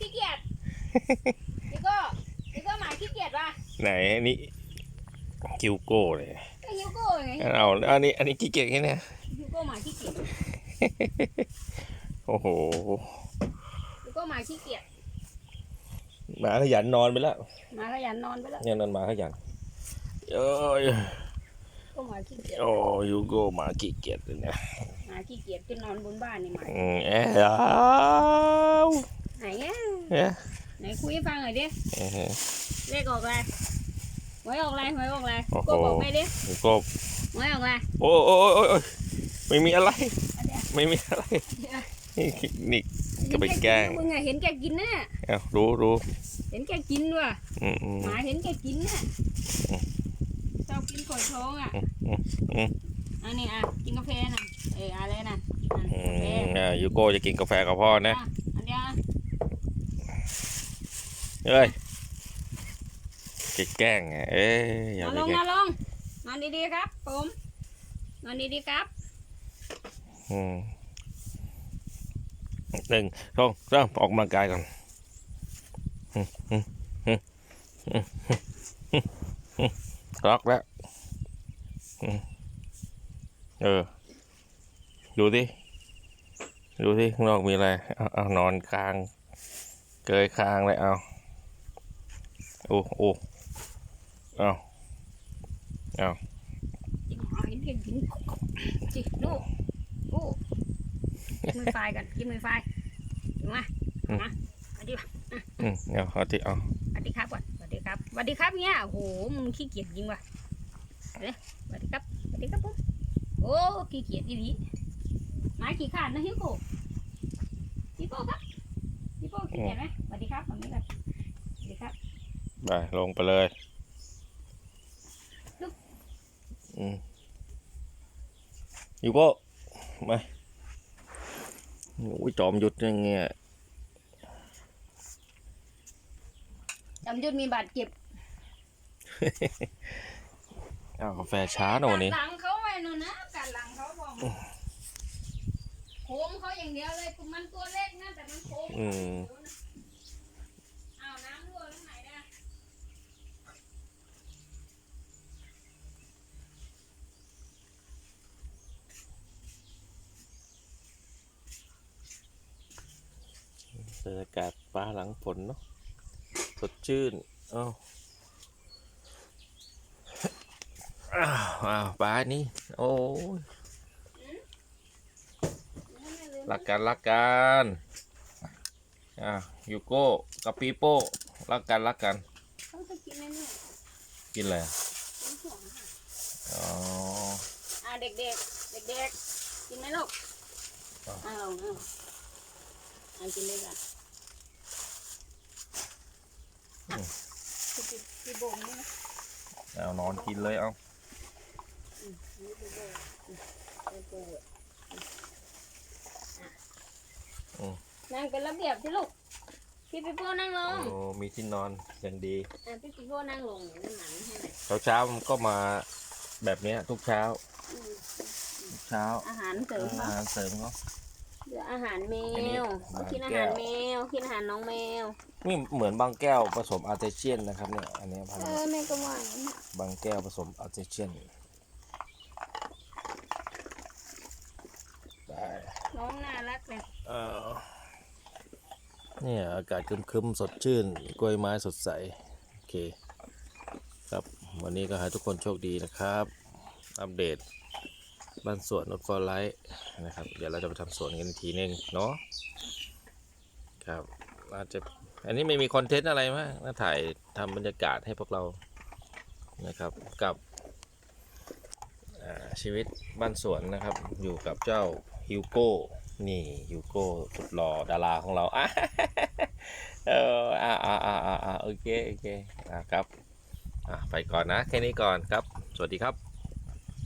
นี่ก็นี่ก็หมาขี้เกียจว่ะไหนนี่คิวโก้เลยก็ฮิวโก้ไงเอาอันนี้อันนี้ขี้เกียจแค่เนี้ยฮิวโก้หมาขี้เกียจโอ้โหฮิวโก้หมาขี้เกียจหมาขยันนอนไปแล้วหมาขยันนอนไปแล้วเนี่ยนอนหมาขยันเอ้ยก็หมาขี้เกียจโอ้ยูโก้หมาขี้เกียจเลยเนี่ยหมาขี้เกียจขึ้นนอนบนบ้านนี่หมาอืมเอ้าว ไหนอะ เอ๊ะ ไหนคุยให้ฟังหน่อยดิเอ๊ะเลขออกอะไรหวยออกอะไรหวยออกอะไรโอ้โหก็บอกแม่ดิยูโก้หวยออกอะไรโอ้โอ้โอ้โอ้โอ้ยไม่มีอะไรอันเนี้ยไม่มีอะไร นี่นี่ ก็ไปแกล้ง มึงอะเห็นแกกินน่ะเอารู้รู้เห็นแกกินว่ะอืมอืมหมาเห็นแกกินน่ะชอบกินฝอยทองอะอืมอืมอันนี้อะกินกาแฟน่ะเอออะไรน่ะอะอืกาแฟมอ่ายูโก้จะกินกาแฟกับพ่อนะอะอันเดียวอะ เอ้ยแกล้งไงเอ้ยอย่านอนไปลงแกล้นองนลงนอนดีๆครับ ผมนอนดีๆครับ อืมหนึ่งสองสามออกกำลังกายก่อนอืมอืมอืมอืมอืมอืมล็อกแล้วอืมเออ ดูดิดูดิข้างนอกมีอะไรเอาเอานอนคาง เกยคางเลยเอา โอ้โอ้เอาจิงหมาเห็นแกกินจิดูดูกินมือไฟกันกินมือไฟถึงมาเอามาสวัสดีป่ะอืมเอาเอาที่เอาสวัสดีครับก่อนสวัสดีครับสวัสดีครับเนี่ยโอ้โหมึงขี้เกียจจริงว่ะเด้สวัสดีครับสวัสดีครับผมโอ้ขี้เกียจอีหลีหมาขี้ขาดนะฮิโก้ฮิโก้ครับฮิโก้ขี้เกียจไหมสวัสดีครับแบบนี้เลยสวัสดีครับ ไปลงไปเลยอืมอยู่โก้มาโอ้ยจอมหยุดยังเงี้ยจำยุดมีบาดเจ็บเอากาแฟช้าหน่อยวันนี้กัดหลังเขาไว้หนูนะกัดหลังเขาบอกโค้งเขาอย่างเดียวเลยมันตัวเล็กนะแต่มันโค้งอืม อ้าวน้ำรั่วตรงไหนเนี่ย บ รรยากาศฟ้าหลังฝนเนาะสดชื่นเอ้าอ้าวอ้าวป้านี่ โอ้ยรักกันรักกันอะยูโก้กับปีโป้รักกันรักกันต้องไปกินนะเนี่ยกินอะไรอะกินห่วงค่ะอ๋ออ่าเด็กๆเด็กๆกินไหมลูกเอาเอาเอาเอากินเลยค่ะอะพี่พี่พี่โบงนี่นะเอานอนกินเลยเอานี่พี่โบอืมพี่โบอะนั่งเป็นระเบียบสิลูก พี่พี่โบนั่งลงโอ้มีที่นอนอย่างดีอะพี่พี่โบนั่งลงเดี๋ยวนั่งหนังให้หน่อยเช้าเช้าๆมันก็มาแบบเนี้ยทุกเช้าอืมทุกเช้า อาหารเสริมอาเนาะหารเสริมเขา เหลืออาหารแมอันนี้วบางกินอาแก้หารวแมวกินอาหารน้องแมว นี่เหมือนบางแก้วผสมอาร์เตเชียนนะครับเนี่ยอันเนี้ยพันเอธุ์อแม่ก็ว่าอย่างนั้นน่ะบางแก้วผสมอาร์เตเชียนได้น้องน่ารักเลยเออเนี่ยอากาศครึมๆสดชื่น กล้วยไม้สดใส โอเค ครับ วันนี้ก็ให้ทุกคนโชคดีนะครับ อัปเดต บ้านสวนนดฟอร์ไลท์นะครับ เดี๋ยวเราจะไปทำสวนกันอีกทีนึงเนาะครับอาจจะอันนี้ไม่มีคอนเทนต์อะไรมากนะถ่ายทำบรรยากาศให้พวกเรานะครับกับชีวิตบ้านสวนนะครับ อยู่กับเจ้าฮิวโก้นี่ฮิวโก้สุดหล่อดาราของเราอะเอออ่าอ่าอ่าอ่าโอเคโอเคอ่าครับอะไปก่อนนะ แค่นี้ก่อนครับ สวัสดีครับ